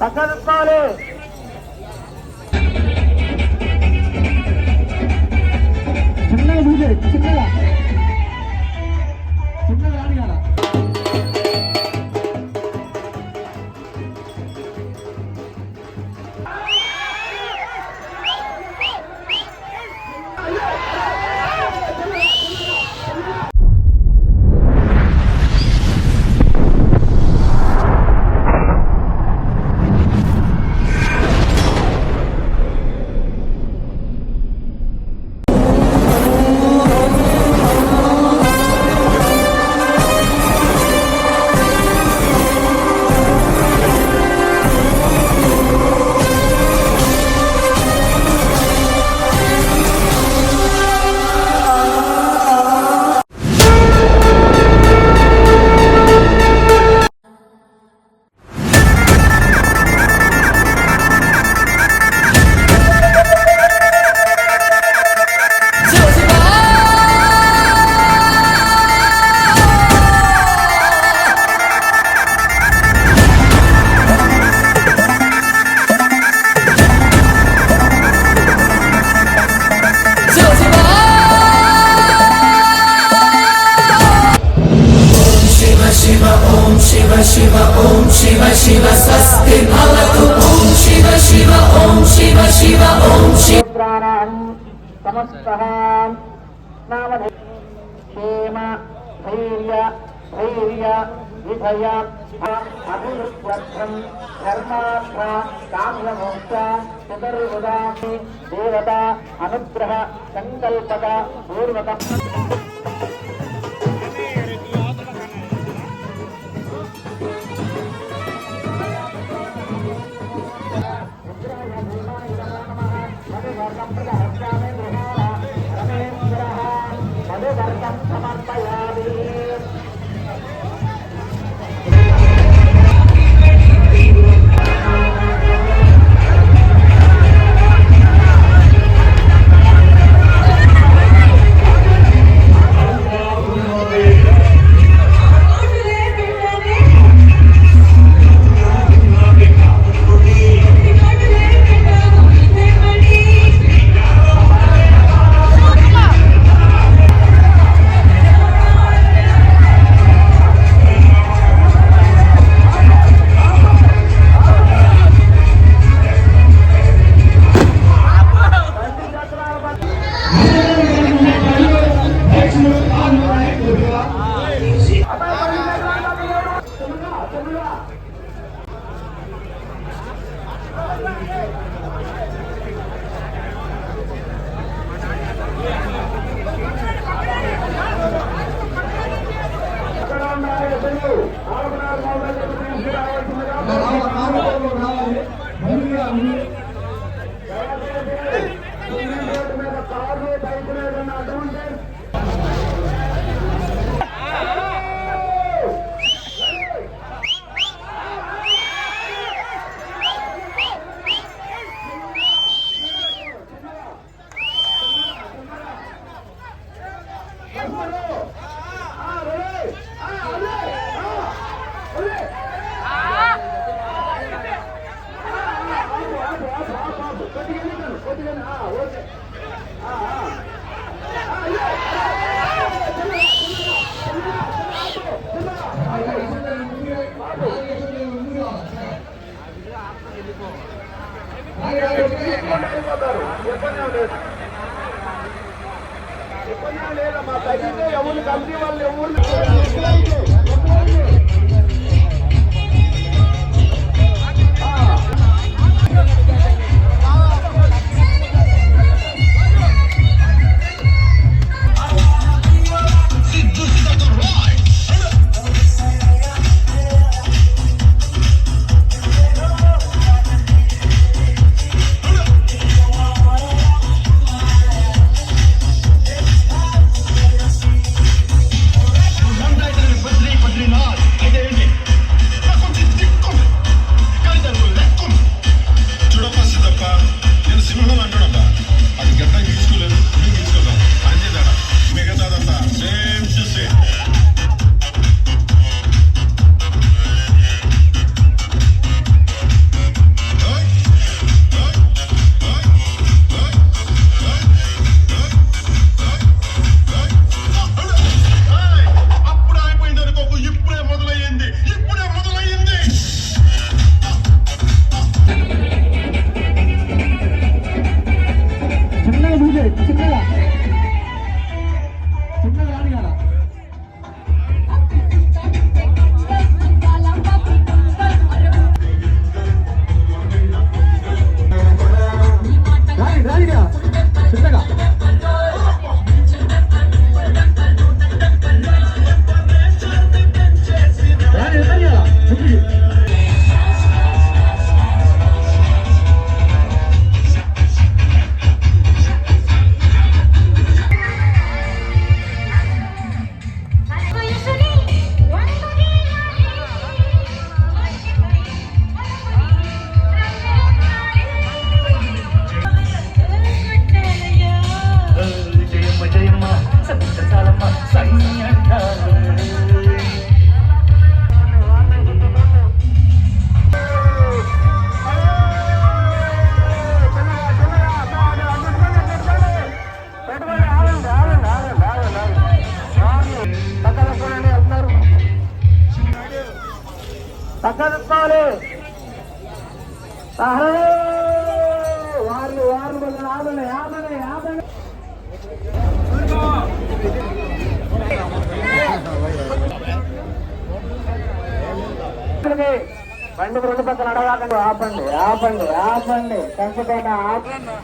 పక్కనుకోవాలి చిన్నగా డీజే చిన్నగా చిన్నగా. शिव शिव स्वस्ति भवतु ॐ शिव शिव ॐ शिव शिव ॐ शिव समस्तः क्षेम धैर्य धैर्य विधय अभिवृद्ध्यर्थं धर्मार्थ काम्यमोक्ष चतुर्वदामि देवता अनुग्रह सङ्कल्पक पूर्वकम् లేదమ్మా తగ్గితే ఎవరు కమిటీ వాళ్ళు ఎవరు? బండి రెండు పక్కన అడగాకండి ఆపండి ఆపండి ఆపండి. ఖచ్చితంగా ఆపండి.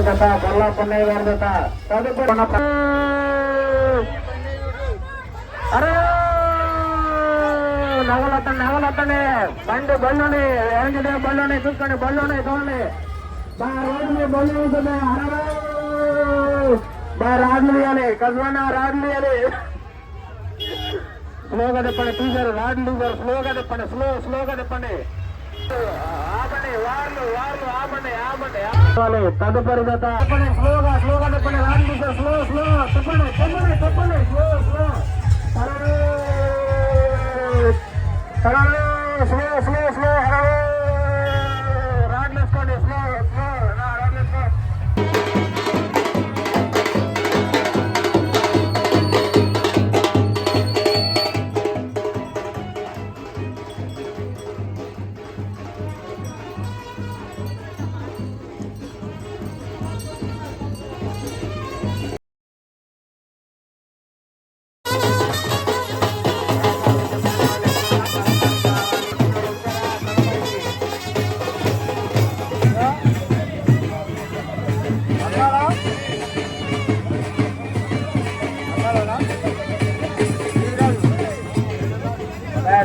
ప్రస్తుత కథ బొల్లా పొన్నయ్య గారి జత తదుపరి మన ప- అరే! నగలొత్తండి నగలొత్తండి బండి బళ్ళుని ఏంటంటే బళ్ళుని చూసుకోండి బళ్ళుని చూడండి. మా రోడ్డు మీద బళ్ళు ఉంటుంది? అరే! బా రాడ్లు తీయాలి కసవన్న రాడ్లు స్లోగా తిప్పండి టీచర్ రాడ్లు స్లోగా తిప్పండి స్లో స్లోగా తిప్పండి చెప్పాలి తదుపరి గత స్లోగా స్లోగా చెప్పండి రాంగ్ టీచర్ స్లో స్లో చెప్పండి చెప్పండి చెప్పండి slow slow slow slow slow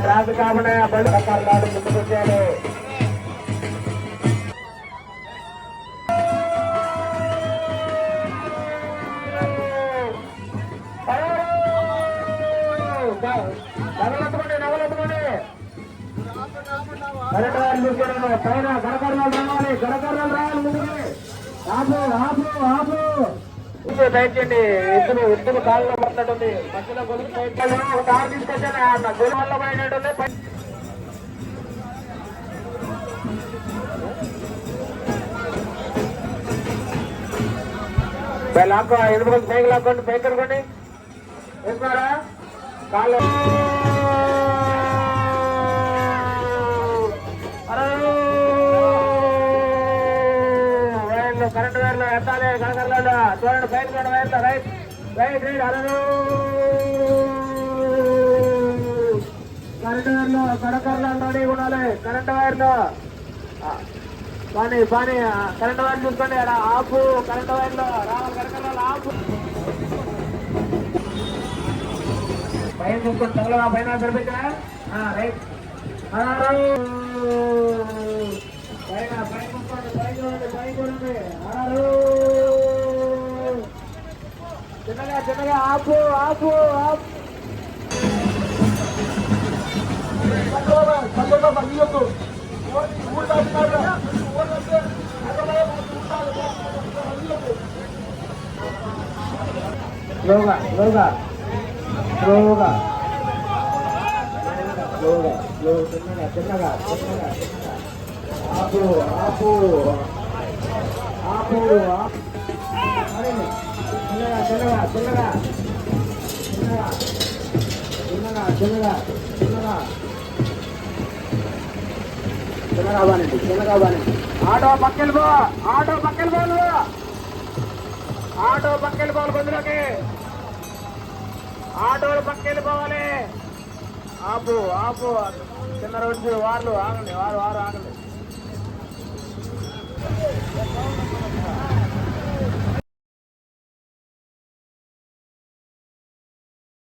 Raju కామనే బళ్ళు కర్ణాడు ముందుకొచ్చాడు నవలతుకోండి గడకర్ణాలు రావాలి గడకర్ణాలు రావాలి ముందుకు దయచేయండి ఇద్దరు ఇద్దరు కాళ్ళలో పడినట్టుంది. మధ్యలో గొలుసు కారు తీసుకొచ్చాను. ఆ వల్ల పోయినట్టుంది. లాక్కో ఎదురు పైకి లాక్కోండి? పైకి అనుకోండి వేసుకున్నారా? కాళ్ళు కరెంట్ వైర్లు ఎత్తాలి కనకర్లాడు చూడండి బయట చూడండి వైర్లు. రైట్ రైట్ రైట్ అరే కరెంట్ వైర్లు కనకర్లాలు ఉండాలి కరెంట్ వైర్లు. ఆ, పానీ పానీ కరెంట్ వైర్ చూసుకోండి అక్కడ ఆపు కరెంట్ వైర్లు. రావాలి కనకర్లాలు ఆపు. పైన చూసుకోండి తగలగా పైన సరిపెట్టా రైట్. అరే పైన పైన. చెన్నగా చెన్నగా ఆపు ఆపు ఆపు సందర్భ ఊరు దాటుతారు ఊరు అంటే Yoga, yoga, yoga. Yoga, yoga, tenaga, tenaga, tenaga. Apu, apu. ఆపోడు చిన్నగా చిన్నగా చిన్నగా చిన్నగా చిన్నగా చిన్నగా ఆటో పక్కల పో ఆటో పక్కల పో ఆటో పక్కల పోవాలి ఆటోలు పక్కలు పోవాలి ఆపు ఆపు. చిన్న రోజు వాళ్ళు ఆగండి వారు వారు ఆగండి. Thank you.